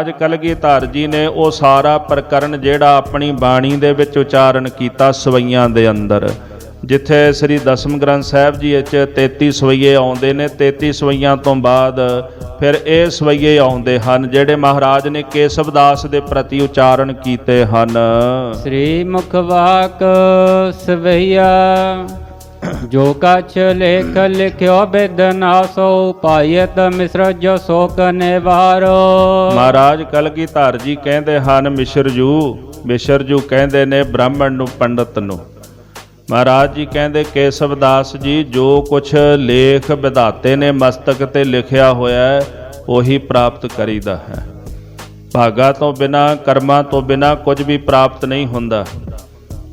ਅੱਜ ਕਲਗੀਧਰ ਜੀ ਨੇ ਉਹ ਸਾਰਾ ਪ੍ਰਕਰਨ ਜਿਹੜਾ ਆਪਣੀ ਬਾਣੀ ਦੇ ਵਿੱਚ ਉਚਾਰਨ ਕੀਤਾ ਸਵਈਆਂ ਦੇ ਅੰਦਰ। ਜਿੱਥੇ ਸ੍ਰੀ ਦਸਮ ਗ੍ਰੰਥ ਸਾਹਿਬ ਜੀ ਵਿੱਚ 33 ਸਵਈਏ ਆਉਂਦੇ ਨੇ 33 ਸਵਈਆਂ ਤੋਂ ਬਾਅਦ ਫਿਰ ਇਹ ਸਵਈਏ ਆਉਂਦੇ ਹਨ, ਜਿਹੜੇ ਮਹਾਰਾਜ ਨੇ ਕੇਸਵ ਦਾਸ ਦੇ ਪ੍ਰਤੀ ਉਚਾਰਨ ਕੀਤੇ ਹਨ। ਸ੍ਰੀ ਮੁਖਵਾਕ ਸਵਈਆ ਜੋ ਕਛ ਲੇਖ ਲਿਖਿਓ ਬਿਦਨਾ ਸੋ ਪਾਇਤ ਮਿਸਰ ਜੋ ਸੋਕ ਨਿਵਾਰੋ ਮਹਾਰਾਜ ਕਲਗੀਧਰ ਜੀ ਕਹਿੰਦੇ ਹਨ, ਮਿਸ਼ਰ ਜੂ ਮਿਸ਼ਰ ਜੂ ਕਹਿੰਦੇ ਨੇ ਬ੍ਰਾਹਮਣ ਨੂੰ, ਪੰਡਤ ਨੂੰ। ਮਹਾਰਾਜ ਜੀ ਕਹਿੰਦੇ, ਕੇਸਵ ਦਾਸ ਜੀ, ਜੋ ਕੁਛ ਲੇਖ ਵਿਧਾਤੇ ਨੇ, ਮਸਤਕ ਤੇ ਲਿਖਿਆ ਹੋਇਆ ਹੈ, ਉਹੀ ਪ੍ਰਾਪਤ ਕਰੀਦਾ ਹੈ। ਭਾਗਾ ਤੋਂ ਬਿਨਾ, ਕਰਮਾਂ ਤੋਂ ਬਿਨਾ ਕੁਝ ਵੀ ਪ੍ਰਾਪਤ ਨਹੀਂ ਹੁੰਦਾ।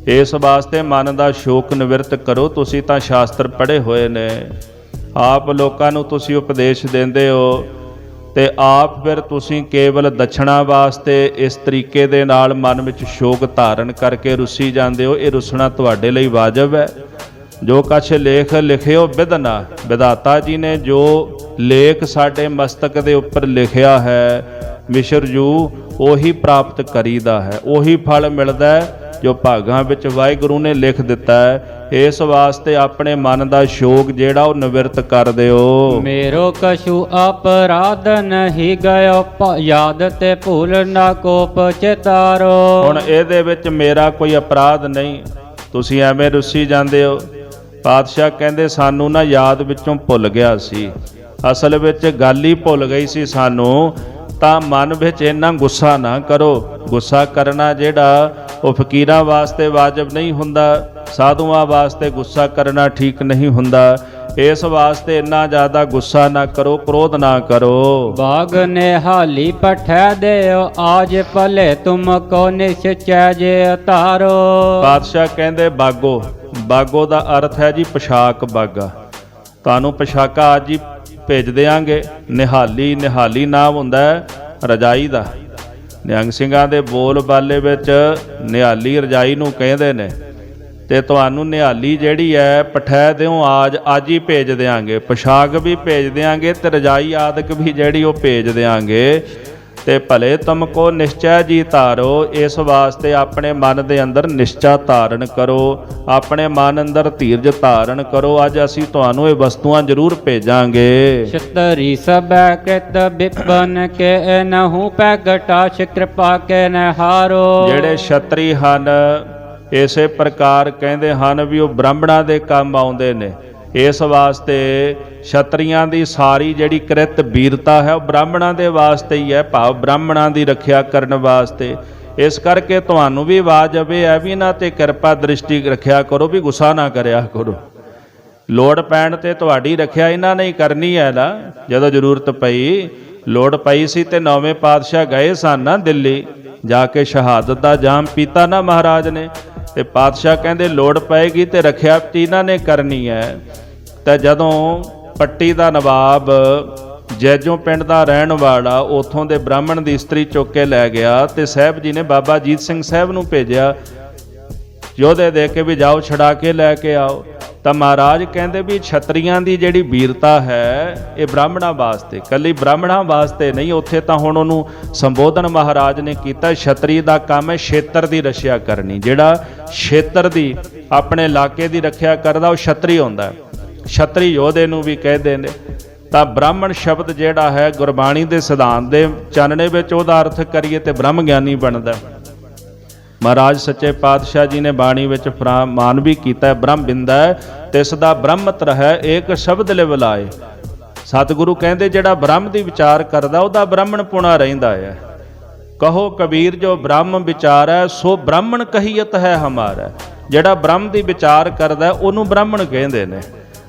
ਇਸ ਵਾਸਤੇ ਮਨ ਦਾ ਸ਼ੋਕ ਨਿਵਰਤ ਕਰੋ, ਤੁਸੀਂ ਤਾਂ ਸ਼ਾਸਤਰ ਪੜ੍ਹੇ ਹੋਏ ਨੇ। ਆਪ ਲੋਕਾਂ ਨੂੰ ਤੁਸੀਂ ਉਪਦੇਸ਼ ਦਿੰਦੇ ਹੋ ਤੇ ਆਪ ਫਿਰ ਤੁਸੀਂ ਕੇਵਲ ਦਛਣਾ ਵਾਸਤੇ ਇਸ ਤਰੀਕੇ ਦੇ ਨਾਲ ਮਨ ਵਿੱਚ ਸ਼ੋਕ ਧਾਰਨ ਕਰਕੇ ਰੁੱਸੀ ਜਾਂਦੇ ਹੋ। ਇਹ ਰੁੱਸਣਾ ਤੁਹਾਡੇ ਲਈ ਵਾਜਬ ਹੈ। ਜੋ ਕਛ ਲੇਖ ਲਿਖਿਓ ਵਿਦਨਾ ਵਿਦਾਤਾ ਜੀ ਨੇ ਜੋ ਲੇਖ ਸਾਡੇ ਮਸਤਕ ਦੇ ਉੱਪਰ ਲਿਖਿਆ ਹੈ, ਮਿਸ਼ਰ ਜੂ, ਉਹੀ ਪ੍ਰਾਪਤ ਕਰੀਦਾ ਹੈ। ਉਹੀ ਫਲ ਮਿਲਦਾ ਹੈ। ਜੋ ਭਾਗਾਂ ਵਿੱਚ ਵਾਹਿਗੁਰੂ ਨੇ ਲਿਖ ਦਿੱਤਾ ਹੈ ਇਸ ਵਾਸਤੇ ਆਪਣੇ ਮਨ ਦਾ ਸ਼ੋਕ ਜਿਹੜਾ ਉਹ ਨਿਵਰਤ ਕਰ ਦਿਓ। ਮੇਰੋ ਕਛੂ ਅਪਰਾਧ ਨਹੀਂ ਗਇਓ ਪ- ਯਾਦ ਤੇ ਭੂਲ ਨਾ ਕੋਪ ਚਿਤਾਰੋ। ਹੁਣ ਇਹਦੇ ਵਿੱਚ ਮੇਰਾ ਕੋਈ ਅਪਰਾਧ ਨਹੀਂ ਤੁਸੀਂ ਐਵੇਂ ਰੁੱਸੀ ਜਾਂਦੇ ਹੋ। ਪਾਤਸ਼ਾਹ ਕਹਿੰਦੇ ਸਾਨੂੰ ਨਾ ਯਾਦ ਵਿੱਚੋਂ ਭੁੱਲ ਗਿਆ ਸੀ। ਅਸਲ ਵਿੱਚ ਗੱਲ ਹੀ ਭੁੱਲ ਗਈ ਸੀ ਸਾਨੂੰ ਤਾਂ ਮਨ ਵਿੱਚ ਇੰਨਾ ਗੁੱਸਾ ਨਾ ਕਰੋ। ਗੁੱਸਾ ਕਰਨਾ ਜਿਹੜਾ ਉਹ ਫਕੀਰਾਂ ਵਾਸਤੇ ਵਾਜਬ ਨਹੀਂ ਹੁੰਦਾ ਸਾਧੂਆਂ ਵਾਸਤੇ ਗੁੱਸਾ ਕਰਨਾ ਠੀਕ ਨਹੀਂ ਹੁੰਦਾ। ਇਸ ਵਾਸਤੇ ਇੰਨਾ ਜ਼ਿਆਦਾ ਗੁੱਸਾ ਨਾ ਕਰੋ ਕ੍ਰੋਧ ਨਾ ਕਰੋ। ਬਾਗ ਨੇ ਹਾਲੀ ਪਠੈ ਦਿਓ ਆਜ ਭਲੇ ਤੁਮ ਕੋ ਨਿਸ਼ਚੈ ਜੇ ਤਾਰੋ ਬਾਦਸ਼ਾਹ ਕਹਿੰਦੇ ਬਾਗੋ ਬਾਗੋ ਦਾ ਅਰਥ ਹੈ ਜੀ ਪੋਸ਼ਾਕ ਬਾਗਾ। ਤੁਹਾਨੂੰ ਪੋਸ਼ਾਕਾਂ ਅੱਜ ਹੀ ਭੇਜ ਦੇਾਂਗੇ ਨਿਹਾਲੀ ਨਿਹਾਲੀ ਨਾਮ ਹੁੰਦਾ ਹੈ ਰਜਾਈ ਦਾ। ਨਿਹੰਗ ਸਿੰਘਾਂ ਦੇ ਬੋਲ ਬਾਲੇ ਵਿੱਚ ਨਿਹਾਲੀ ਰਜਾਈ ਨੂੰ ਕਹਿੰਦੇ ਨੇ, ਤੇ ਤੁਹਾਨੂੰ ਨਿਹਾਲੀ ਜਿਹੜੀ ਹੈ, ਪਠੈ ਦਿਓ, ਆਜ, ਅੱਜ ਹੀ ਭੇਜ ਦੇਾਂਗੇ ਪੋਸ਼ਾਕ ਵੀ ਭੇਜ ਦੇਾਂਗੇ ਤੇ ਰਜਾਈ ਆਦਿਕ ਵੀ ਜਿਹੜੀ ਉਹ ਭੇਜ ਦੇਾਂਗੇ ਤੇ ਭਲੇ ਤੁਮ ਕੋ ਨਿਸ਼ਚੈ ਜੀ ਧਾਰੋ ਇਸ ਵਾਸਤੇ ਆਪਣੇ ਮਨ ਦੇ ਅੰਦਰ ਨਿਸ਼ਚਾ ਧਾਰਨ ਕਰੋ। ਆਪਣੇ ਮਨ ਅੰਦਰ ਧੀਰਜ ਧਾਰਨ ਕਰੋ। ਅੱਜ ਅਸੀਂ ਤੁਹਾਨੂੰ ਇਹ ਵਸਤੂਆਂ ਜ਼ਰੂਰ ਭੇਜਾਂਗੇ। ਛਤਰੀ ਸਬੈ ਕ੍ਰਿਤ ਬਿਪਨ ਕੇ ਨਹੂ ਪੈ ਘਟਾਸ਼ ਕਿਰਪਾ ਕੇ ਨਹਾਰੋ ਜਿਹੜੇ ਛਤਰੀ ਹਨ ਇਸੇ ਪ੍ਰਕਾਰ ਕਹਿੰਦੇ ਹਨ ਵੀ ਉਹ ਬ੍ਰਾਹਮਣਾਂ ਦੇ ਕੰਮ ਆਉਂਦੇ ਨੇ। ਇਸ ਵਾਸਤੇ ਛਤਰੀਆਂ ਦੀ ਸਾਰੀ ਜਿਹੜੀ ਕ੍ਰਿਤ ਵੀਰਤਾ ਹੈ, ਉਹ ਬ੍ਰਾਹਮਣਾਂ ਦੇ ਵਾਸਤੇ ਹੀ ਹੈ, ਭਾਵ ਬ੍ਰਾਹਮਣਾਂ ਦੀ ਰੱਖਿਆ ਕਰਨ ਵਾਸਤੇ। ਇਸ ਕਰਕੇ ਤੁਹਾਨੂੰ ਵੀ ਵਾਜਬ ਇਹ ਹੈ ਵੀ ਇਹਨਾਂ ਤੇ ਕਿਰਪਾ ਦ੍ਰਿਸ਼ਟੀ ਰੱਖਿਆ ਕਰੋ ਵੀ ਗੁੱਸਾ ਨਾ ਕਰਿਆ ਕਰੋ। ਲੋੜ ਪੈਣ ਤੇ ਤੁਹਾਡੀ ਰੱਖਿਆ ਇਹਨਾਂ ਨੇ ਕਰਨੀ ਹੈ ਨਾ, ਜਦੋਂ ਜ਼ਰੂਰਤ ਪਈ। ਲੋੜ ਪਈ ਸੀ ਤੇ ਨੌਵੇਂ ਪਾਤਸ਼ਾਹ ਗਏ ਸਨ ਨਾ ਦਿੱਲੀ, ਜਾ ਕੇ ਸ਼ਹਾਦਤ ਦਾ ਜਾਮ ਪੀਤਾ ਨਾ ਮਹਾਰਾਜ ਨੇ। ਤੇ ਪਾਤਸ਼ਾਹ ਕਹਿੰਦੇ, ਲੋੜ ਪਏਗੀ ਤੇ ਰੱਖਿਆ ਇਹਨਾਂ ਨੇ ਕਰਨੀ ਹੈ। ਤਾਂ ਜਦੋਂ ਪੱਟੀ ਦਾ ਨਵਾਬ ਜੈਜੋਂ ਪਿੰਡ ਦਾ ਰਹਿਣ ਵਾਲਾ ਉਥੋਂ ਦੇ ਬ੍ਰਾਹਮਣ ਦੀ ਇਸਤਰੀ ਚੁੱਕ ਕੇ ਲੈ ਗਿਆ ਤੇ ਸਾਹਿਬ ਜੀ ਨੇ ਬਾਬਾ ਜੀਤ ਸਿੰਘ ਸਾਹਿਬ ਨੂੰ ਭੇਜਿਆ, ਯੋਧੇ ਦੇ ਕੇ ਵੀ ਜਾਓ ਛੜਾ ਕੇ ਲੈ ਕੇ ਆਓ। ਤਾਂ ਮਹਾਰਾਜ ਕਹਿੰਦੇ ਵੀ ਛਤਰੀਆਂ ਦੀ ਜਿਹੜੀ ਵੀਰਤਾ ਹੈ, ਇਹ ਬ੍ਰਾਹਮਣਾਂ ਵਾਸਤੇ, ਕੱਲੀ ਬ੍ਰਾਹਮਣਾਂ ਵਾਸਤੇ ਨਹੀਂ, ਉੱਥੇ ਤਾਂ ਹੁਣ ਉਹਨੂੰ ਸੰਬੋਧਨ ਮਹਾਰਾਜ ਨੇ ਕੀਤਾ, ਛਤਰੀ ਦਾ ਕੰਮ ਹੈ ਛੇਤਰ ਦੀ ਰੱਖਿਆ ਕਰਨੀ, ਜਿਹੜਾ ਛੇਤਰ ਦੀ ਆਪਣੇ ਇਲਾਕੇ ਦੀ ਰੱਖਿਆ ਕਰਦਾ, ਉਹ ਛਤਰੀ ਹੁੰਦਾ ਹੈ। ਛਤਰੀ ਯੋਧੇ ਨੂੰ ਵੀ ਕਹਿੰਦੇ ਨੇ ਤਾਂ ਬ੍ਰਾਹਮਣ ਸ਼ਬਦ ਜਿਹੜਾ ਹੈ, ਗੁਰਬਾਣੀ ਦੇ ਸਿਧਾਂਤ ਦੇ ਚਾਨਣੇ ਵਿੱਚ ਉਹਦਾ ਅਰਥ ਕਰੀਏ ਤੇ ਬ੍ਰਹਮ ਗਿਆਨੀ ਬਣਦਾ ਹੈ। ਮਹਾਰਾਜ ਸੱਚੇ ਪਾਤਸ਼ਾਹ ਜੀ ਨੇ ਬਾਣੀ ਵਿੱਚ ਫਰਮਾਨ ਵੀ ਕੀਤਾ ਬ੍ਰਹਮ ਬਿੰਦਾ ਹੈ ਤਿਸ ਦਾ ਬ੍ਰਹਮਤ ਰਹਿ, ਏਕ ਸ਼ਬਦ ਲਿਵ ਲਾਏ। ਸਤਿਗੁਰੂ ਕਹਿੰਦੇ ਜਿਹੜਾ ਬ੍ਰਹਮ ਦੀ ਵਿਚਾਰ ਕਰਦਾ, ਉਹਦਾ ਬ੍ਰਾਹਮਣ ਪੁਣਾ ਰਹਿੰਦਾ ਹੈ। ਕਹੋ ਕਬੀਰ, ਜੋ ਬ੍ਰਹਮ ਵਿਚਾਰ ਹੈ ਸੋ ਬ੍ਰਾਹਮਣ ਕਹੀਅਤ ਹੈ ਹਮਾਰਾ। ਜਿਹੜਾ ਬ੍ਰਹਮ ਦੀ ਵਿਚਾਰ ਕਰਦਾ, ਉਹਨੂੰ ਬ੍ਰਾਹਮਣ ਕਹਿੰਦੇ ਨੇ।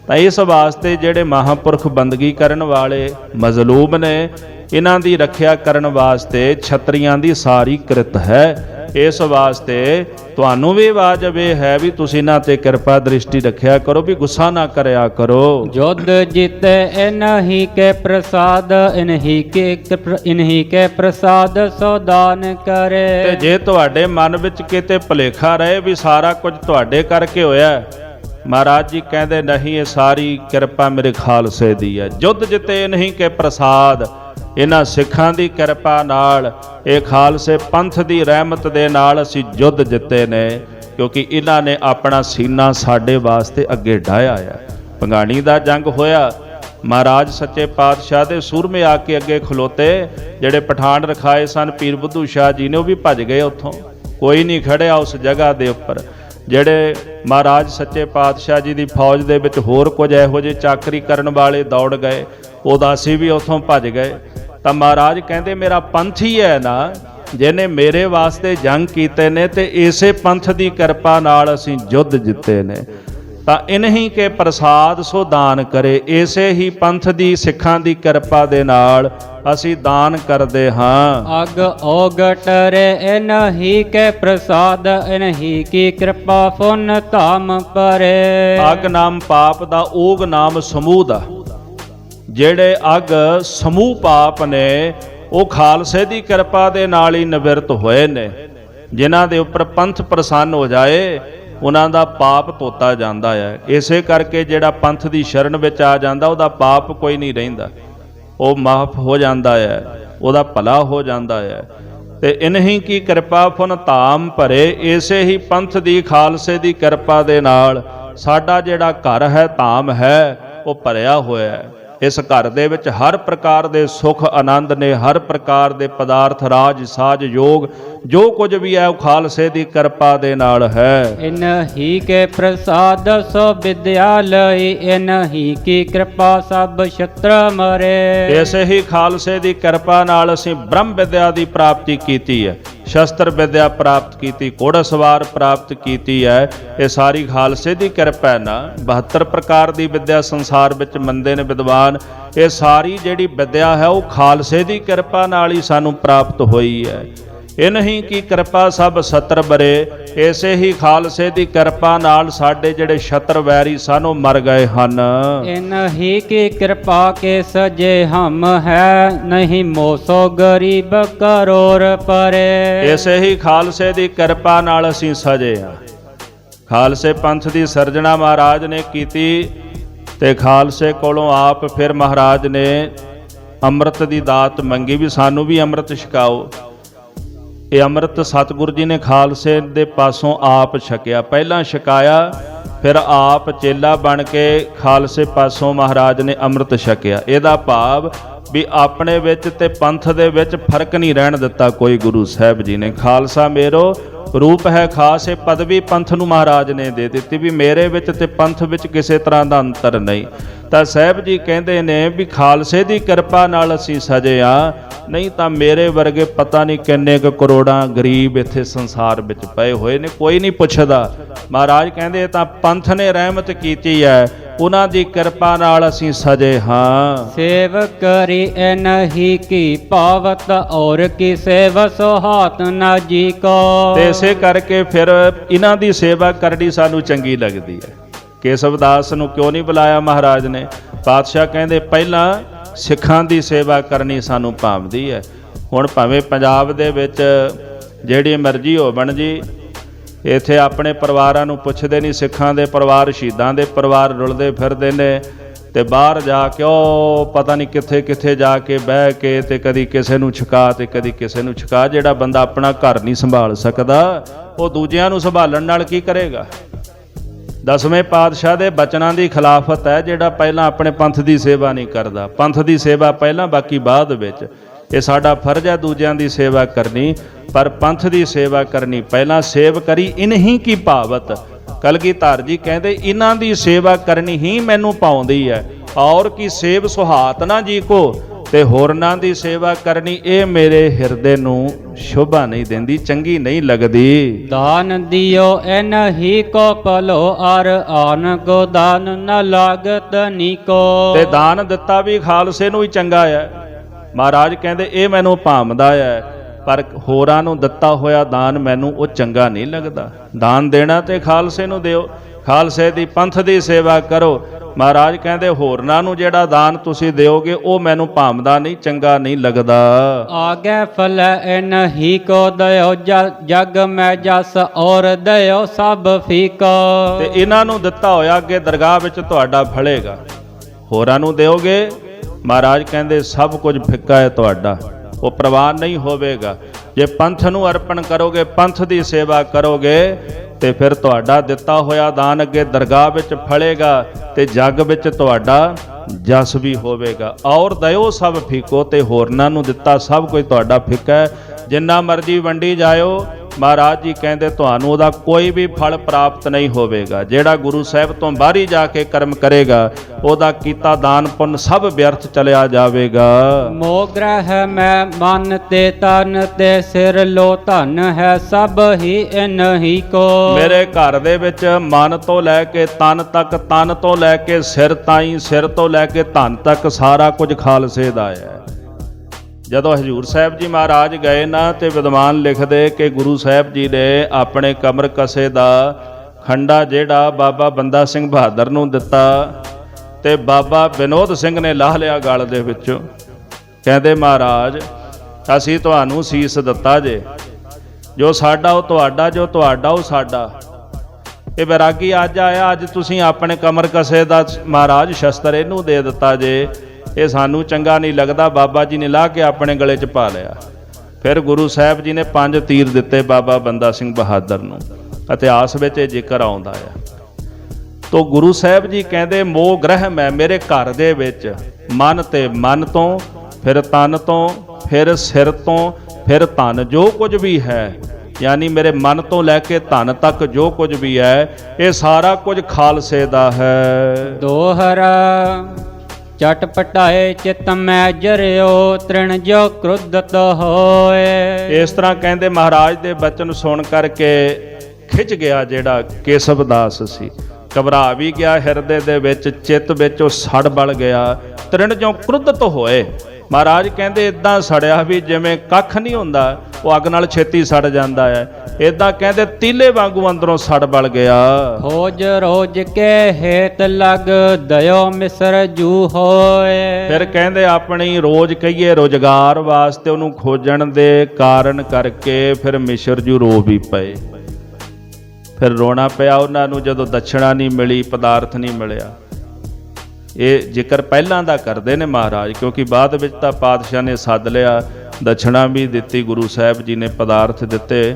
ਤਾਂ ਇਸ ਵਾਸਤੇ ਜਿਹੜੇ ਮਹਾਪੁਰਖ ਬੰਦਗੀ ਕਰਨ ਵਾਲੇ ਮਜ਼ਲੂਮ ਨੇ, ਇਹਨਾਂ ਦੀ ਰੱਖਿਆ ਕਰਨ ਵਾਸਤੇ ਛਤਰੀਆਂ ਦੀ ਸਾਰੀ ਕਿਰਤ ਹੈ। ਇਸ ਵਾਸਤੇ ਤੁਹਾਨੂੰ ਵੀ ਵਾਜਬ ਇਹ ਹੈ ਵੀ ਤੁਸੀਂ ਇਹਨਾਂ ਤੇ ਕਿਰਪਾ ਦ੍ਰਿਸ਼ਟੀ ਰੱਖਿਆ ਕਰੋ ਵੀ ਗੁੱਸਾ ਨਾ ਕਰਿਆ ਕਰੋ। ਜੁਦ ਜਿਤੇ ਇਨਹੀ ਕੇ ਪ੍ਰਸਾਦ ਇਨਹੀ ਕੇ ਇਨਹੀ ਕੇ ਪ੍ਰਸਾਦ ਸੋ ਦਾਨ ਤੇ ਕਰੇ ਜੇ ਤੁਹਾਡੇ ਮਨ ਵਿੱਚ ਕਿਤੇ ਭੁਲੇਖਾ ਰਹੇ ਵੀ ਸਾਰਾ ਕੁਝ ਤੁਹਾਡੇ ਕਰਕੇ ਹੋਇਆ ਮਹਾਰਾਜ ਜੀ ਕਹਿੰਦੇ ਨਹੀਂ ਇਹ ਸਾਰੀ ਕਿਰਪਾ ਮੇਰੇ ਖਾਲਸੇ ਦੀ ਹੈ। ਜੁੱਧ ਜਿਤੇ ਨਹੀਂ ਕਿ ਪ੍ਰਸਾਦ ਇਹਨਾਂ ਸਿੱਖਾਂ ਦੀ ਕਿਰਪਾ ਨਾਲ, ਇਹ ਖਾਲਸੇ ਪੰਥ ਦੀ ਰਹਿਮਤ ਦੇ ਨਾਲ ਅਸੀਂ ਯੁੱਧ ਜਿੱਤੇ ਨੇ, ਕਿਉਂਕਿ ਇਹਨਾਂ ਨੇ ਆਪਣਾ ਸੀਨਾ ਸਾਡੇ ਵਾਸਤੇ ਅੱਗੇ ਢਾਇਆ ਆ। ਪੰਗਾਣੀ ਦਾ ਜੰਗ ਹੋਇਆ, ਮਹਾਰਾਜ ਸੱਚੇ ਪਾਤਸ਼ਾਹ ਦੇ ਸੂਰਮੇ ਆ ਕੇ ਅੱਗੇ ਖਲੋਤੇ, ਜਿਹੜੇ ਪਠਾਨ ਰਖਾਏ ਸਨ, ਪੀਰ ਬੁੱਧੂ ਸ਼ਾਹ ਜੀ ਨੇ ਉਹ ਵੀ ਭੱਜ ਗਏ ਉੱਥੋਂ। ਕੋਈ ਨਹੀਂ ਖੜਿਆ ਉਸ ਜਗ੍ਹਾ ਦੇ ਉੱਪਰ। ਜਿਹੜੇ ਮਹਾਰਾਜ ਸੱਚੇ ਪਾਤਸ਼ਾਹ ਜੀ ਦੀ ਫੌਜ ਦੇ ਵਿੱਚ ਹੋਰ ਕੁਝ ਇਹੋ ਜਿਹੇ ਚਾਕਰੀ ਕਰਨ ਵਾਲੇ ਦੌੜ ਗਏ ਉਦਾਸੀ ਵੀ ਉੱਥੋਂ ਭੱਜ ਗਏ। ਤਾਂ ਮਹਾਰਾਜ ਕਹਿੰਦੇ ਮੇਰਾ ਪੰਥ ਹੀ ਹੈ ਨਾ ਜਿਹਨੇ ਮੇਰੇ ਵਾਸਤੇ ਜੰਗ ਕੀਤੇ ਨੇ ਤੇ ਇਸੇ ਪੰਥ ਦੀ ਕਿਰਪਾ ਨਾਲ ਅਸੀਂ ਯੁੱਧ ਜਿੱਤੇ ਨੇ। ਤਾਂ ਇਨਹੀ ਕੇ ਪ੍ਰਸਾਦ ਸੋ ਦਾਨ ਕਰੇ ਇਸੇ ਹੀ ਪੰਥ ਦੀ ਸਿੱਖਾਂ ਦੀ ਕਿਰਪਾ ਦੇ ਨਾਲ ਅਸੀਂ ਦਾਨ ਕਰਦੇ ਹਾਂ। ਅਗ ਔਗਟ ਰੇ ਇਨਹੀ ਕੇ ਪ੍ਰਸਾਦ ਇਨਹੀ ਕੀ ਕਿਰਪਾ ਫੁਨ ਧਾਮ ਪਰੇ। ਅਗ ਨਾਮ ਪਾਪ ਦਾ ਓਗ ਨਾਮ ਸਮੂਹ ਦਾ। ਜਿਹੜੇ ਅਗ ਸਮੂਹ ਪਾਪ ਨੇ, ਉਹ ਖਾਲਸੇ ਦੀ ਕਿਰਪਾ ਦੇ ਨਾਲ ਹੀ ਨਿਵਰਤ ਹੋਏ ਨੇ। ਜਿਨ੍ਹਾਂ ਦੇ ਉੱਪਰ ਪੰਥ ਪ੍ਰਸੰਨ ਹੋ ਜਾਏ, ਉਹਨਾਂ ਦਾ ਪਾਪ ਧੋਤਾ ਜਾਂਦਾ ਹੈ। ਇਸੇ ਕਰਕੇ ਜਿਹੜਾ ਪੰਥ ਦੀ ਸ਼ਰਨ ਵਿੱਚ ਆ ਜਾਂਦਾ, ਉਹਦਾ ਪਾਪ ਕੋਈ ਨਹੀਂ ਰਹਿੰਦਾ। ਉਹ ਮਾਫ ਹੋ ਜਾਂਦਾ ਹੈ, ਉਹਦਾ ਭਲਾ ਹੋ ਜਾਂਦਾ ਹੈ। ਤੇ ਇਨਹੀ ਕੀ ਕਿਰਪਾ ਫੁਨ ਧਾਮ ਭਰੇ, ਇਸੇ ਹੀ ਪੰਥ ਦੀ ਖਾਲਸੇ ਦੀ ਕਿਰਪਾ ਦੇ ਨਾਲ ਸਾਡਾ ਜਿਹੜਾ ਘਰ ਹੈ, ਧਾਮ ਹੈ, ਉਹ ਭਰਿਆ ਹੋਇਆ ਹੈ। ਇਸ ਘਰ ਦੇ ਵਿੱਚ ਹਰ ਪ੍ਰਕਾਰ ਦੇ ਸੁਖ ਆਨੰਦ ਨੇ ਹਰ ਪ੍ਰਕਾਰ ਦੇ ਪਦਾਰਥ ਰਾਜ ਸਾਜ ਯੋਗ ਜੋ ਕੁਝ ਵੀ ਹੈ ਉਹ ਖਾਲਸੇ ਦੀ ਕਿਰਪਾ ਦੇ ਨਾਲ ਹੈ। ਇਨਹੀ ਕੇ ਪ੍ਰਸਾਦ ਸੋ ਵਿਦਿਆਲਯ ਇਨਹੀ ਕੀ ਕਿਰਪਾ ਸਭ ਛਤਰ ਮਰੇ। ਇਸੇ ਹੀ ਖਾਲਸੇ ਦੀ ਕਿਰਪਾ ਨਾਲ ਅਸੀਂ ਬ੍ਰਹਮ ਵਿਦਿਆ ਦੀ ਪ੍ਰਾਪਤੀ ਕੀਤੀ ਹੈ। ਸ਼ਸਤਰ ਵਿਦਿਆ ਪ੍ਰਾਪਤ ਕੀਤੀ ਘੋੜਾ ਸਵਾਰ ਪ੍ਰਾਪਤ ਕੀਤੀ ਹੈ। ਇਹ ਸਾਰੀ ਖਾਲਸੇ ਦੀ ਕਿਰਪਾ ਹੈ ਨਾ। 72 ਪ੍ਰਕਾਰ ਦੀ ਵਿਦਿਆ ਸੰਸਾਰ ਵਿੱਚ ਮੰਦੇ ਨੇ ਵਿਦਵਾਨ। ਇਹ ਸਾਰੀ ਜਿਹੜੀ ਵਿਦਿਆ ਹੈ, ਉਹ ਖਾਲਸੇ ਦੀ ਕਿਰਪਾ ਨਾਲ ਹੀ ਸਾਨੂੰ ਪ੍ਰਾਪਤ ਹੋਈ ਹੈ। ਇਹ ਨਹੀਂ ਕਿ ਕਿਰਪਾ ਸਭ ਸਤਰ ਬਰੇ ਇਸੇ ਹੀ ਖਾਲਸੇ ਦੀ ਕਿਰਪਾ ਨਾਲ ਸਾਡੇ ਜਿਹੜੇ ਛਤਰ ਵੈਰੀ ਸਨ ਉਹ ਮਰ ਗਏ ਹਨ। ਇਨਹੀ ਕੀ ਕਿਰਪਾ ਕੇ ਸਜੇ ਹਮ ਹੈ ਨਹੀਂ ਮੋਸੋ ਗਰੀਬ ਕਰੋੜ ਪਰੇ। ਇਸੇ ਹੀ ਖਾਲਸੇ ਦੀ ਕਿਰਪਾ ਨਾਲ ਅਸੀਂ ਸਜੇ ਹਾਂ। ਖਾਲਸੇ ਪੰਥ ਦੀ ਸਰਜਣਾ ਮਹਾਰਾਜ ਨੇ ਕੀਤੀ ਤੇ ਖਾਲਸੇ ਕੋਲੋਂ ਆਪ ਫਿਰ ਮਹਾਰਾਜ ਨੇ ਅੰਮ੍ਰਿਤ ਦੀ ਦਾਤ ਮੰਗੀ ਵੀ ਸਾਨੂੰ ਵੀ ਅੰਮ੍ਰਿਤ ਛਕਾਓ। ਇਹ ਅੰਮ੍ਰਿਤ ਸਤਿਗੁਰੂ ਜੀ ਨੇ ਖਾਲਸੇ ਦੇ ਪਾਸੋਂ ਆਪ ਛਕਿਆ। ਪਹਿਲਾਂ ਛਕਾਇਆ, ਫਿਰ ਆਪ ਚੇਲਾ ਬਣ ਕੇ ਖਾਲਸੇ ਪਾਸੋਂ ਮਹਾਰਾਜ ਨੇ ਅੰਮ੍ਰਿਤ ਛਕਿਆ। ਇਹਦਾ ਭਾਵ ਵੀ ਆਪਣੇ ਵਿੱਚ ਤੇ ਪੰਥ ਦੇ ਵਿੱਚ ਫ਼ਰਕ ਨਹੀਂ ਰਹਿਣ ਦਿੱਤਾ ਕੋਈ ਗੁਰੂ ਸਾਹਿਬ ਜੀ ਨੇ। ਖਾਲਸਾ ਮੇਰੋ ਰੂਪ ਹੈ ਖਾਸ, ਇਹ ਪਦਵੀ ਪੰਥ ਨੂੰ ਮਹਾਰਾਜ ਨੇ ਦੇ ਦਿੱਤੀ ਵੀ ਮੇਰੇ ਵਿੱਚ ਤੇ ਪੰਥ ਵਿੱਚ ਕਿਸੇ ਤਰ੍ਹਾਂ ਦਾ ਅੰਤਰ ਨਹੀਂ। ਤਾਂ ਸਾਹਿਬ ਜੀ ਕਹਿੰਦੇ ਨੇ ਵੀ ਖਾਲਸੇ ਦੀ ਕਿਰਪਾ ਨਾਲ ਅਸੀਂ ਸਜੇ ਆ ਨਹੀਂ ਤਾਂ ਮੇਰੇ ਵਰਗੇ ਪਤਾ ਨਹੀਂ ਕਿੰਨੇ ਕੁ ਕਰੋੜਾਂ ਗਰੀਬ ਇੱਥੇ ਸੰਸਾਰ ਵਿੱਚ ਪਏ ਹੋਏ ਨੇ, ਕੋਈ ਨਹੀਂ ਪੁੱਛਦਾ। ਮਹਾਰਾਜ ਕਹਿੰਦੇ ਤਾਂ ਪੰਥ ਨੇ ਰਹਿਮਤ ਕੀਤੀ ਹੈ ਉਹਨਾਂ ਦੀ ਕਿਰਪਾ ਨਾਲ ਅਸੀਂ ਸਜੇ ਹਾਂ। ਸੇਵ ਕਰੀ ਇਨਹੀ ਕੀ ਪਾਵਤ ਔਰ ਕੀ ਸੇਵ ਸੋ ਹਾਥ ਨਾ ਜੀ ਕੋ। ਤੇ ਇਸੇ ਕਰਕੇ ਫਿਰ ਇਹਨਾਂ ਦੀ ਸੇਵਾ ਕਰਨੀ ਸਾਨੂੰ ਚੰਗੀ ਲੱਗਦੀ ਹੈ। ਕੇਸਵ ਦਾਸ ਨੂੰ ਕਿਉਂ ਨਹੀਂ ਬੁਲਾਇਆ ਮਹਾਰਾਜ ਨੇ? ਪਾਤਸ਼ਾਹ ਕਹਿੰਦੇ ਪਹਿਲਾਂ ਸਿੱਖਾਂ ਦੀ ਸੇਵਾ ਕਰਨੀ ਸਾਨੂੰ ਭਾਵਦੀ ਹੈ। ਹੁਣ ਭਾਵੇਂ ਪੰਜਾਬ ਦੇ ਵਿੱਚ ਜਿਹੜੀ ਮਰਜ਼ੀ ਹੋਵਣ ਜੀ ਇੱਥੇ ਆਪਣੇ ਪਰਿਵਾਰਾਂ ਨੂੰ ਪੁੱਛਦੇ ਨਹੀਂ, ਸਿੱਖਾਂ ਦੇ ਪਰਿਵਾਰ, ਸ਼ਹੀਦਾਂ ਦੇ ਪਰਿਵਾਰ ਰੁਲਦੇ ਫਿਰਦੇ ਨੇ ਤੇ ਬਾਹਰ ਜਾ ਕੇ ਉਹ ਪਤਾ ਨਹੀਂ ਕਿੱਥੇ ਕਿੱਥੇ ਜਾ ਕੇ ਬਹਿ ਕੇ ਤੇ ਕਦੀ ਕਿਸੇ ਨੂੰ ਛਕਾ ਤੇ ਕਦੀ ਕਿਸੇ ਨੂੰ ਛਕਾ, ਜਿਹੜਾ ਬੰਦਾ ਆਪਣਾ ਘਰ ਨਹੀਂ ਸੰਭਾਲ ਸਕਦਾ, ਉਹ ਦੂਜਿਆਂ ਨੂੰ ਸੰਭਾਲਣ ਨਾਲ ਕੀ ਕਰੇਗਾ? ਦਸਵੇਂ ਪਾਤਸ਼ਾਹ ਦੇ ਬਚਨਾਂ ਦੀ ਖਿਲਾਫਤ ਹੈ, ਜਿਹੜਾ ਪਹਿਲਾਂ ਆਪਣੇ ਪੰਥ ਦੀ ਸੇਵਾ ਨਹੀਂ ਕਰਦਾ। ਪੰਥ ਦੀ ਸੇਵਾ ਪਹਿਲਾਂ, ਬਾਕੀ ਬਾਅਦ ਵਿੱਚ। ਇਹ ਸਾਡਾ ਫਰਜ਼ ਹੈ ਦੂਜਿਆਂ ਦੀ ਸੇਵਾ ਕਰਨੀ ਪਰ ਪੰਥ ਦੀ ਸੇਵਾ ਕਰਨੀ। ਪਹਿਲਾਂ ਸੇਵ ਕਰੀ ਇਨਹੀ ਕੀ ਭਾਵਤ? ਕਲਗੀਧਰ ਜੀ ਕਹਿੰਦੇ ਇਹਨਾਂ ਦੀ ਸੇਵਾ ਕਰਨੀ ਹੀ ਮੈਨੂੰ ਪਾਉਂਦੀ ਹੈ। ਔਰ ਕੀ ਸੇਵ ਸੁਹਾਤ ਨਾ ਜੀ ਕੋ? ਤੇ ਹੋਰਨਾਂ ਦੀ ਸੇਵਾ ਕਰਨੀ ਇਹ ਮੇਰੇ ਹਿਰਦੇ ਨੂੰ ਸ਼ੋਭਾ ਨਹੀਂ ਦਿੰਦੀ ਚੰਗੀ ਨਹੀਂ ਲੱਗਦੀ। ਦਾਨ ਦਿਓ ਇਨਹੀ ਕੋ ਪਲੋ ਅਰ ਆਨ ਕੋ ਦਾਨ ਨ ਲਾਗਤ ਨੀਕੋ ਤੇ ਦਾਨ ਦਿੱਤਾ ਵੀ ਖਾਲਸੇ ਨੂੰ ਹੀ ਚੰਗਾ ਹੈ। ਮਹਾਰਾਜ ਕਹਿੰਦੇ ਇਹ ਮੈਨੂੰ ਭਾਮਦਾ ਹੈ ਪਰ ਹੋਰਾਂ ਨੂੰ ਦਿੱਤਾ ਹੋਇਆ ਦਾਨ ਮੈਨੂੰ ਉਹ ਚੰਗਾ ਨਹੀਂ ਲੱਗਦਾ। ਦਾਨ ਦੇਣਾ ਤੇ ਖਾਲਸੇ ਨੂੰ ਦਿਓ ਖਾਲਸੇ ਦੀ ਪੰਥ ਦੀ ਸੇਵਾ ਕਰੋ। ਮਹਾਰਾਜ ਕਹਿੰਦੇ ਹੋਰਨਾਂ ਨੂੰ ਜਿਹੜਾ ਦਾਨ ਤੁਸੀਂ ਦਿਓਗੇ ਉਹ ਮੈਨੂੰ ਭਾਮਦਾ ਨਹੀਂ ਚੰਗਾ ਨਹੀਂ ਲੱਗਦਾ। ਆਗੇ ਫਲ ਇਨਹੀ ਕੋ ਦਇਓ ਜਗ ਮੈਂ ਜਸ ਔਰ ਦਇਓ ਸਭ ਫੀਕੋ। ਤੇ ਇਹਨਾਂ ਨੂੰ ਦਿੱਤਾ ਹੋਇਆ ਅੱਗੇ ਦਰਗਾਹ ਵਿੱਚ ਤੁਹਾਡਾ ਫਲੇਗਾ। ਹੋਰਾਂ ਨੂੰ ਦਿਓਗੇ ਮਹਾਰਾਜ ਕਹਿੰਦੇ, ਸਭ ਕੁਝ ਫਿੱਕਾ ਹੈ ਤੁਹਾਡਾ। ਉਹ ਪ੍ਰਵਾਨ ਨਹੀਂ ਹੋਵੇਗਾ। ਜੇ ਪੰਥ ਨੂੰ ਅਰਪਣ ਕਰੋਗੇ, ਪੰਥ ਦੀ ਸੇਵਾ ਕਰੋਗੇ, ਤੇ ਫਿਰ ਤੁਹਾਡਾ ਦਿੱਤਾ ਹੋਇਆ ਦਾਨ ਅੱਗੇ ਦਰਗਾਹ ਵਿੱਚ ਫਲੇਗਾ ਤੇ ਜੱਗ ਵਿੱਚ ਤੁਹਾਡਾ ਜਸ ਵੀ ਹੋਵੇਗਾ। ਔਰ ਦਇਓ ਸਭ ਫੀਕੋ ਤੇ ਹੋਰਨਾਂ ਨੂੰ ਦਿੱਤਾ ਸਭ ਕੁਝ ਤੁਹਾਡਾ ਫਿੱਕਾ ਹੈ। ਜਿੰਨਾ ਮਰਜ਼ੀ ਵੰਡੀ ਜਾਇਓ ਮਹਾਰਾਜ ਜੀ ਕਹਿੰਦੇ ਤੁਹਾਨੂੰ ਉਹਦਾ ਕੋਈ ਵੀ ਫਲ ਪ੍ਰਾਪਤ ਨਹੀਂ ਹੋਵੇਗਾ। ਜਿਹੜਾ ਗੁਰੂ ਸਾਹਿਬ ਤੋਂ ਬਾਹਰੀ ਜਾ ਕੇ ਕਰਮ ਕਰੇਗਾ ਉਹਦਾ ਕੀਤਾ ਦਾਨ ਪੁੰਨ ਸਭ ਵਿਅਰਥ ਚਲਿਆ ਜਾਵੇਗਾ। ਮੋਹ ਗ੍ਰਹਿ ਮੈਂ ਮਨ ਤੇ ਤਨ ਤੇ ਸਿਰ ਲੋ ਧਨ ਹੈ ਸਭ ਹੀ ਇਨ ਹੀ ਕੋ। ਮੇਰੇ ਘਰ ਦੇ ਵਿੱਚ ਮਨ ਤੋਂ ਲੈ ਕੇ ਤਨ ਤੱਕ ਤਨ ਤੋਂ ਲੈ ਕੇ ਸਿਰ ਤਾਈਂ ਸਿਰ ਤੋਂ ਲੈ ਕੇ ਧਨ ਤੱਕ ਸਾਰਾ ਕੁਝ ਖਾਲਸੇ ਦਾ ਹੈ। ਜਦੋਂ ਹਜੂਰ ਸਾਹਿਬ ਜੀ ਮਹਾਰਾਜ ਗਏ ਨਾ ਤੇ ਵਿਦਵਾਨ ਲਿਖਦੇ ਕਿ ਗੁਰੂ ਸਾਹਿਬ ਜੀ ਨੇ ਆਪਣੇ ਕਮਰ ਕਸੇ ਦਾ ਖੰਡਾ ਜਿਹੜਾ ਬਾਬਾ ਬੰਦਾ ਸਿੰਘ ਬਹਾਦਰ ਨੂੰ ਦਿੱਤਾ ਤੇ ਬਾਬਾ ਵਿਨੋਦ ਸਿੰਘ ਨੇ ਲਾਹ ਲਿਆ ਗਲ ਦੇ ਵਿੱਚੋਂ। ਕਹਿੰਦੇ, ਮਹਾਰਾਜ, ਅਸੀਂ ਤੁਹਾਨੂੰ ਸੀਸ ਦਿੱਤਾ ਜੇ। ਜੋ ਸਾਡਾ ਉਹ ਤੁਹਾਡਾ, ਜੋ ਤੁਹਾਡਾ ਉਹ ਸਾਡਾ। ਇਹ ਵੈਰਾਗੀ ਅੱਜ ਆਇਆ, ਅੱਜ ਤੁਸੀਂ ਆਪਣੇ ਕਮਰ ਕਸੇ ਦਾ ਮਹਾਰਾਜ ਸ਼ਸਤਰ ਇਹਨੂੰ ਦੇ ਦਿੱਤਾ ਜੇ। ਇਹ ਸਾਨੂੰ ਚੰਗਾ ਨਹੀਂ ਲੱਗਦਾ, ਬਾਬਾ ਜੀ ਨੇ ਲਾ ਕੇ ਆਪਣੇ ਗਲੇ 'ਚ ਪਾ ਲਿਆ। ਫਿਰ ਗੁਰੂ ਸਾਹਿਬ ਜੀ ਨੇ ਪੰਜ ਤੀਰ ਦਿੱਤੇ ਬਾਬਾ ਬੰਦਾ ਸਿੰਘ ਬਹਾਦਰ ਨੂੰ ਇਤਿਹਾਸ ਵਿੱਚ ਇਹ ਜ਼ਿਕਰ ਆਉਂਦਾ ਆ। ਤੋ ਗੁਰੂ ਸਾਹਿਬ ਜੀ ਕਹਿੰਦੇ, ਮੋਹ ਗ੍ਰਹਿ ਮੈਂ ਮੇਰੇ ਘਰ ਦੇ ਵਿੱਚ, ਮਨ ਤੇ ਮਨ ਤੋਂ, ਫਿਰ ਤਨ ਤੋਂ, ਫਿਰ ਸਿਰ ਤੋਂ, ਫਿਰ ਧਨ ਜੋ ਕੁਝ ਵੀ ਹੈ, ਯਾਨੀ ਮੇਰੇ ਮਨ ਤੋਂ ਲੈ ਕੇ ਧਨ ਤੱਕ ਜੋ ਕੁਝ ਵੀ ਹੈ, ਇਹ ਸਾਰਾ ਕੁਝ ਖਾਲਸੇ ਦਾ ਹੈ। ਦੋਹਰਾ ਚਟ ਪਟਾਏ ਚਿਤ ਮੈ ਜਰਿਓ, ਤ੍ਰਿਣ ਜੋ ਕ੍ਰੁੱਧਤ ਹੋਏ। ਇਸ ਤਰ੍ਹਾਂ ਕਹਿੰਦੇ ਮਹਾਰਾਜ ਦੇ ਬਚਨ ਸੁਣ ਕਰਕੇ ਖਿੱਚ ਗਿਆ ਜਿਹੜਾ ਕੇਸਵ ਦਾਸ ਸੀ। ਘਬਰਾ ਵੀ ਗਿਆ ਹਿਰਦੇ ਦੇ ਵਿੱਚ, ਚਿੱਤ ਵਿੱਚ ਉਹ ਸੜ ਬਲ ਗਿਆ, ਤ੍ਰਿਣ ਜੋ ਕ੍ਰੁੱਧਤ ਹੋਏ। ਮਹਾਰਾਜ ਕਹਿੰਦੇ ਇਦਾਂ ਸੜਿਆ ਵੀ ਜਿਵੇਂ ਕੱਖ ਨਹੀਂ ਹੁੰਦਾ ਉਹ ਅੱਗ ਨਾਲ ਛੇਤੀ ਸੜ ਜਾਂਦਾ ਹੈ। ਇਦਾਂ ਕਹਿੰਦੇ ਤੀਲੇ ਵਾਂਗੂ ਅੰਦਰੋਂ ਸੜ ਬਲ ਗਿਆ। ਖੋਜ ਰੋਜ ਕੇ ਹੇਤ ਲਗ ਦਇਓ ਮਿਸਰ ਜੂ ਹੋਏ। ਫਿਰ ਕਹਿੰਦੇ ਆਪਣੀ ਰੋਜ਼ ਕਹੀਏ ਰੋਜ਼ਗਾਰ ਵਾਸਤੇ ਉਹਨੂੰ ਖੋਜਣ ਦੇ ਕਾਰਨ ਕਰਕੇ ਫਿਰ ਮਿਸ਼ਰ ਜੂ ਰੋ ਵੀ ਪਏ। ਫਿਰ ਰੋਣਾ ਪਿਆ ਉਹਨਾਂ ਨੂੰ ਜਦੋਂ ਦਛਣਾ ਨਹੀਂ ਮਿਲੀ ਪਦਾਰਥ ਨਹੀਂ ਮਿਲਿਆ। ਇਹ ਜ਼ਿਕਰ ਪਹਿਲਾਂ ਦਾ ਕਰਦੇ ਨੇ ਮਹਾਰਾਜ ਕਿਉਂਕਿ ਬਾਅਦ ਵਿੱਚ ਤਾਂ ਪਾਤਸ਼ਾਹ ਨੇ ਸੱਦ ਲਿਆ। ਦਛਣਾ ਵੀ ਦਿੱਤੀ ਗੁਰੂ ਸਾਹਿਬ ਜੀ ਨੇ ਪਦਾਰਥ ਦਿੱਤੇ।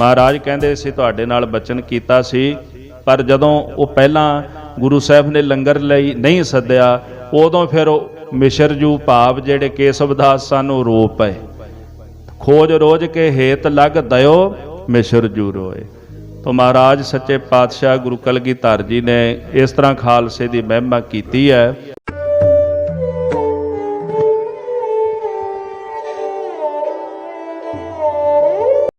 ਮਹਾਰਾਜ ਕਹਿੰਦੇ ਸੀ, ਤੁਹਾਡੇ ਨਾਲ ਬਚਨ ਕੀਤਾ ਸੀ, ਪਰ ਜਦੋਂ ਉਹ ਪਹਿਲਾਂ ਗੁਰੂ ਸਾਹਿਬ ਨੇ ਲੰਗਰ ਲਈ ਨਹੀਂ ਸੱਦਿਆ, ਉਦੋਂ ਫਿਰ ਉਹ ਮਿਸ਼ਰ ਭਾਵ ਜਿਹੜੇ ਕੇਸਵਦਾਸ ਸਨ ਰੋ ਪਏ। ਖੋਜ ਰੋਜ ਕੇ ਹੇਤ ਲਗ ਦਇਓ ਮਿਸ਼ਰਜੂ ਰੋਏ। ਤੋ ਮਹਾਰਾਜ ਸੱਚੇ ਪਾਤਸ਼ਾਹ ਗੁਰੂ ਕਲਗੀਧਰ ਜੀ ਨੇ ਇਸ ਤਰ੍ਹਾਂ ਖਾਲਸੇ ਦੀ ਮਹਿਮਾ ਕੀਤੀ ਹੈ।